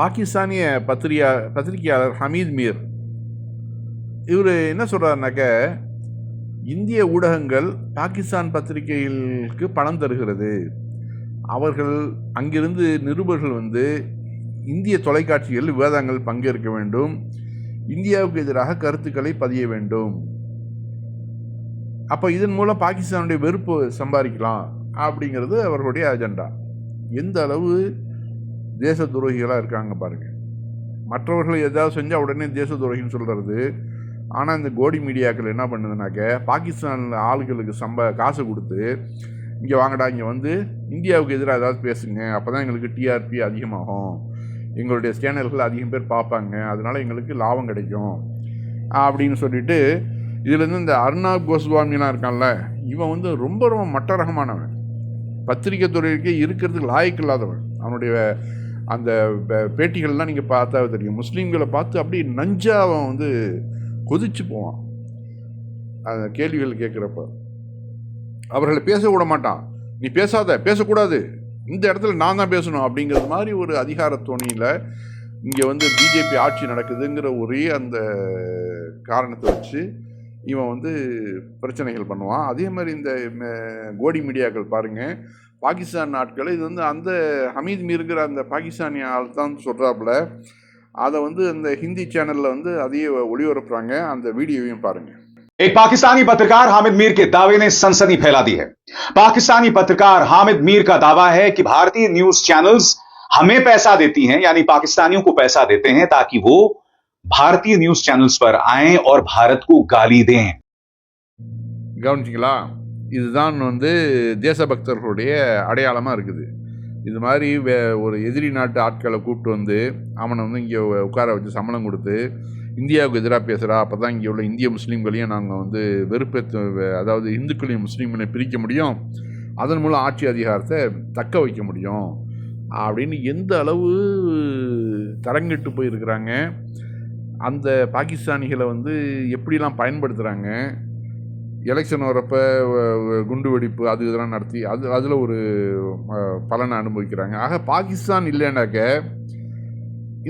பாகிஸ்தானிய பத்திரிகா பத்திரிகையாளர் ஹமீத் மீர். இவர் என்ன சொல்கிறாருனாக்க இந்திய ஊடகங்கள் பாகிஸ்தான் பத்திரிகைகளுக்கு பணம் தருகிறது. அவர்கள் அங்கிருந்து நிருபர்கள் வந்து இந்திய தொலைக்காட்சிகள் விவாதங்கள் பங்கேற்க வேண்டும். இந்தியாவுக்கு எதிராக கருத்துக்களை பதிய வேண்டும். அப்போ இதன் மூலம் பாகிஸ்தானுடைய வெறுப்பு சம்பாதிக்கலாம் அப்படிங்கிறது அவர்களுடைய அஜெண்டா. எந்த அளவு தேச துரோகிகளாக இருக்காங்க பாருங்கள் மற்றவர்கள் ஏதாவது செஞ்சால் உடனே தேச துரோகின்னு சொல்கிறது ஆனால் இந்த கோடி மீடியாக்கள் என்ன பண்ணுதுனாக்க பாகிஸ்தானில் ஆளுகளுக்கு சம்ப காசு கொடுத்து இங்கே வாங்கடா இங்கே வந்து இந்தியாவுக்கு எதிராக ஏதாவது பேசுங்க. அப்போ தான் எங்களுக்கு டிஆர்பி அதிகமாகும். எங்களுடைய சேனல்கள் அதிகம் பேர் பார்ப்பாங்க. அதனால் எங்களுக்கு லாபம் கிடைக்கும். அப்படின்னு சொல்லிட்டு இதுலேருந்து இந்த அர்ணாப் கோஸ்வாமிலாம் இருக்கான்ல இவன் வந்து ரொம்ப ரொம்ப மட்ட ரகமானவன் பத்திரிக்கை துறைக்கு இருக்கிறதுக்கு லாய்க்கு இல்லாதவன். அவனுடைய அந்த பேட்டிகள்லாம் நீங்கள் பார்த்தா தெரியும். முஸ்லீம்களை பார்த்து அப்படியே நஞ்சா அவன் வந்து கொதிச்சு போவான். அந்த கேள்விகள் கேட்குறப்ப. அவர்களை பேச விட மாட்டான். நீ பேசாத பேசக்கூடாது. இந்த இடத்துல நான் தான் பேசணும். அப்படிங்கிறது மாதிரி ஒரு அதிகார தோணியில் இங்கே வந்து பிஜேபி ஆட்சி நடக்குதுங்கிற ஒரே அந்த காரணத்தை வச்சு இவன் வந்து பிரச்சனைகள் பண்ணுவான். அதே மாதிரி இந்த கோடி மீடியாக்கள் பாருங்கள் பாகிஸ்தான் நாட்கள் இது வந்து அந்த ஹமீத் மீருங்கிற அந்த பாகிஸ்தானி ஆள் தான் சொல்கிறாப்புல அதை வந்து அந்த ஹிந்தி சேனலில் வந்து அதையே ஒளிபரப்புறாங்க அந்த வீடியோவையும் பாருங்கள் एक पाकिस्तानी पत्रकार हामिद मीर के दावे ने सनसनी फैला दी है पाकिस्तानी पत्रकार हामिद मीर का दावा है कि भारतीय न्यूज चैनल्स हमें पैसा देती हैं यानी पाकिस्तानियों को पैसा देते हैं ताकि वो भारतीय न्यूज चैनल्स पर आएं और भारत को गाली दें கவனிச்சிங்களா இதுதான் வந்து தேசபக்தர்களுடைய அடையாளமாக இருக்குது. இது மாதிரி வே ஒரு எதிரி நாட்டு ஆட்களை கூப்பிட்டு வந்து அவனை வந்து இங்கே உட்கார வச்சு சம்பளம் கொடுத்து இந்தியாவுக்கு எதிராக பேசுகிறா அப்போ தான் இங்கே உள்ள இந்திய முஸ்லீம்களையும் நாங்கள் வந்து வெறுப்பேற்ற அதாவது இந்துக்களையும் முஸ்லீம்களையும் பிரிக்க முடியும். அதன் மூலம் ஆட்சி அதிகாரத்தை தக்க வைக்க முடியும். அப்படின்னு எந்த அளவு தரங்கிட்டு போயிருக்கிறாங்க. அந்த பாகிஸ்தானிகளை வந்து எப்படிலாம் பயன்படுத்துகிறாங்க எலெக்ஷன் வரப்ப குண்டு வெடிப்பு அது இதெல்லாம் நடத்தி அது அதில் ஒரு பலனை அனுபவிக்கிறாங்க. ஆக பாகிஸ்தான் இல்லைனாக்க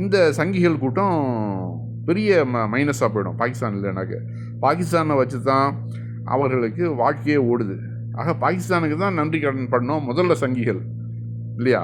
இந்த சங்கிகள் கூட்டம் பெரிய ம மைனஸாக போயிடும் பாகிஸ்தான் இல்லைனாக்க. பாகிஸ்தானை வச்சு தான் அவர்களுக்கு வாழ்க்கையே ஓடுது. ஆக பாகிஸ்தானுக்கு தான் நன்றி கடன் பண்ணோம் முதல்ல சங்கிகள் இல்லையா?